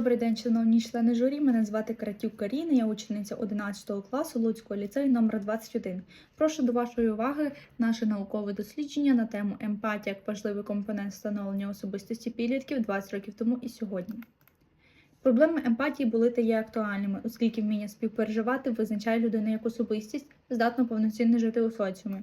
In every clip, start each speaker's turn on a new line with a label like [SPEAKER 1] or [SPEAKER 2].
[SPEAKER 1] Добрий день, шановні члени журі. Мене звати Кратюк Каріна, я учениця 11 класу Луцького ліцею номер 21. Прошу до вашої уваги наше наукове дослідження на тему емпатія як важливий компонент встановлення особистості підлітків 20 років тому і сьогодні. Проблеми емпатії були та є актуальними, оскільки вміння співпереживати визначає людину як особистість, здатну повноцінно жити у соціумі.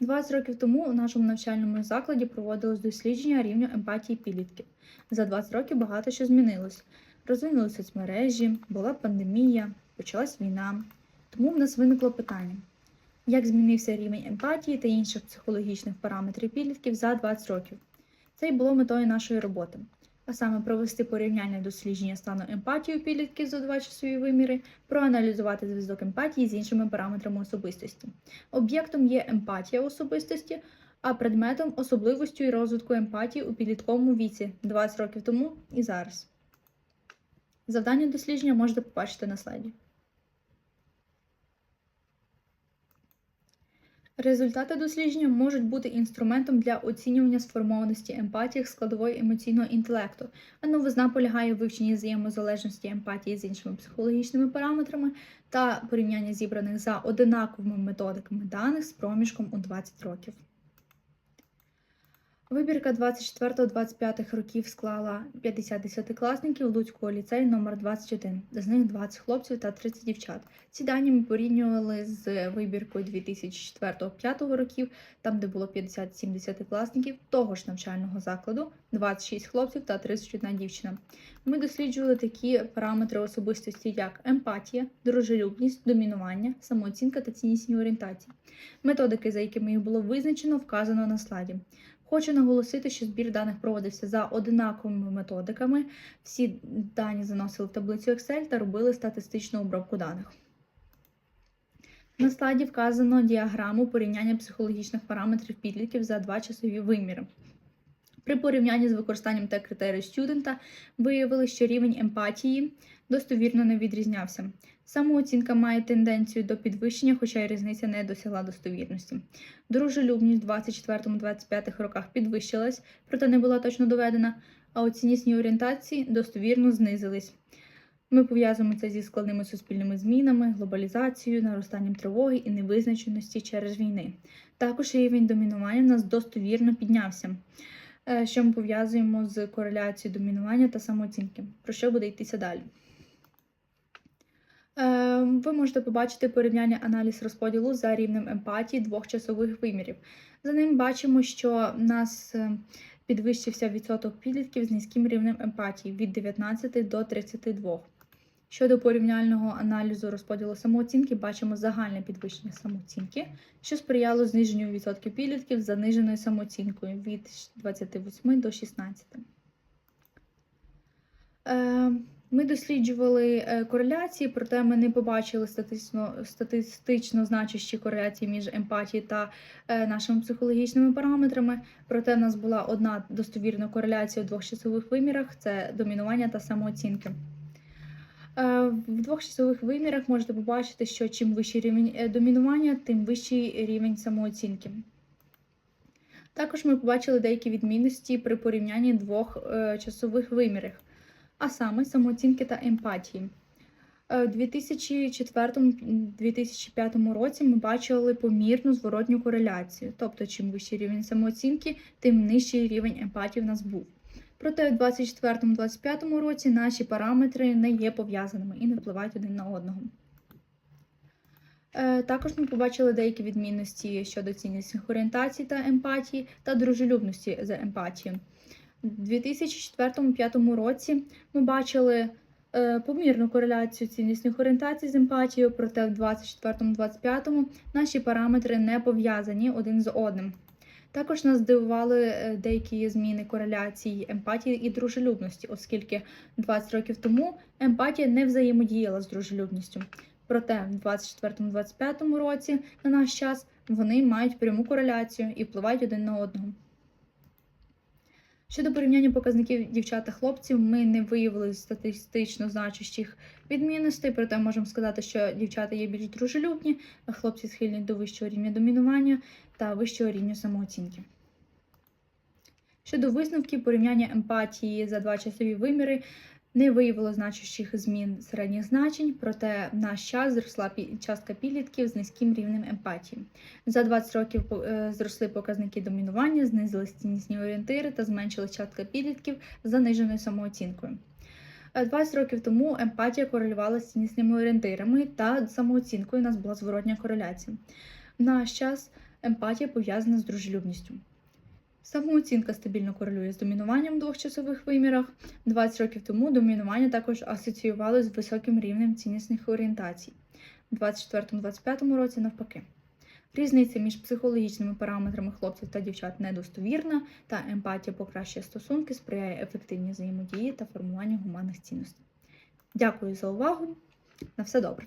[SPEAKER 1] 20 років тому у нашому навчальному закладі проводилось дослідження рівню емпатії підлітків. За 20 років багато що змінилось. Розвинулися соцмережі, була пандемія, почалась війна. Тому в нас виникло питання: як змінився рівень емпатії та інших психологічних параметрів підлітків за 20 років? Це й було метою нашої роботи. А саме провести порівняння дослідження стану емпатії у підлітків за два часові виміри, проаналізувати зв'язок емпатії з іншими параметрами особистості. Об'єктом є емпатія особистості, а предметом особливостю і розвитку емпатії у підлітковому віці 20 років тому і зараз. Завдання дослідження можете побачити на слайді. Результати дослідження можуть бути інструментом для оцінювання сформованості емпатії складової емоційного інтелекту, а новизна полягає в вивченні взаємозалежності емпатії з іншими психологічними параметрами та порівняння зібраних за одинаковими методиками даних з проміжком у 20 років. Вибірка 24-25 років склала 50 десятикласників Луцького ліцею номер 21 з них 20 хлопців та 30 дівчат. Ці дані ми порівнювали з вибіркою 2004-2005 років, там де було 57 десятикласників того ж навчального закладу, 26 хлопців та 31 дівчина. Ми досліджували такі параметри особистості, як емпатія, дружелюбність, домінування, самооцінка та ціннісні орієнтації. Методики, за якими їх було визначено, вказано на слайді. Хочу наголосити, що збір даних проводився за одинаковими методиками. Всі дані заносили в таблицю Excel та робили статистичну обробку даних. На слайді вказано діаграму порівняння психологічних параметрів підлітків за два часові виміри. При порівнянні з використанням та критерію студента виявили, що рівень емпатії достовірно не відрізнявся. Самооцінка має тенденцію до підвищення, хоча й різниця не досягла достовірності. Дружелюбність в 24-25 роках підвищилась, проте не була точно доведена, а оцінісні орієнтації достовірно знизились. Ми пов'язуємо це зі складними суспільними змінами, глобалізацією, наростанням тривоги і невизначеності через війни. Також рівень домінування в нас достовірно піднявся, що ми пов'язуємо з кореляцією домінування та самооцінки, про що буде йтися далі. Е, Ви можете побачити порівняння аналіз розподілу за рівнем емпатії двох часових вимірів. За ним бачимо, що в нас е, підвищився відсоток підлітків з низьким рівнем емпатії від 19 до 32. Щодо порівняльного аналізу розподілу самооцінки, бачимо загальне підвищення самооцінки, що сприяло зниженню відсотків підлітків з заниженою самооцінкою від 28 до 16. Е, Ми досліджували е, кореляції, проте ми не побачили статично, статистично значущі кореляції між емпатією та е, нашими психологічними параметрами. Проте в нас була одна достовірна кореляція у двох часових вимірах це домінування та самооцінки. Е, В двох часових вимірах можете побачити, що чим вищий рівень е, домінування, тим вищий рівень самооцінки. Також ми побачили деякі відмінності при порівнянні двох е, часових вимірів, а саме самооцінки та емпатії. У 2004-2005 році ми бачили помірну зворотню кореляцію, тобто, чим вищий рівень самооцінки, тим нижчий рівень емпатії в нас був. Проте у 2024-2025 році наші параметри не є пов'язаними і не впливають один на одного. Е, Також ми побачили деякі відмінності щодо ціннісних орієнтацій та емпатії та дружелюбності за емпатію. У 2004-2005 році ми бачили е, помірну кореляцію ціннісних орієнтацій з емпатією, проте в 2024-2025 наші параметри не пов'язані один з одним. Також нас здивували е, деякі зміни кореляції емпатії і дружелюбності, оскільки 20 років тому емпатія не взаємодіяла з дружелюбністю. Проте в 2024-2025 році на наш час вони мають пряму кореляцію і впливають один на одного. Щодо порівняння показників дівчат та хлопців, ми не виявили статистично значущих відмінностей, проте можемо сказати, що дівчата є більш дружелюбні, а хлопці схильні до вищого рівня домінування та вищого рівня самооцінки. Щодо висновків порівняння емпатії за два часові виміри, Не виявило значущих змін середніх значень, проте в наш час зросла частка підлітків з низьким рівнем емпатії. За 20 років е, зросли показники домінування, знизились ціннісні орієнтири та зменшилась частка підлітків з заниженою самооцінкою. Е, 20 років тому емпатія корелювала з ціннісними орієнтирами та самооцінкою у нас була зворотня кореляція. В наш час емпатія пов'язана з дружелюбністю. Самооцінка стабільно корелює з домінуванням в двох часових вимірах. 20 років тому домінування також асоціювалося з високим рівнем ціннісних орієнтацій. У 24-25 році навпаки. Різниця між психологічними параметрами хлопців та дівчат недостовірна, та емпатія покращує стосунки, сприяє ефективній взаємодії та формуванню гуманних цінностей. Дякую за увагу. На все добре.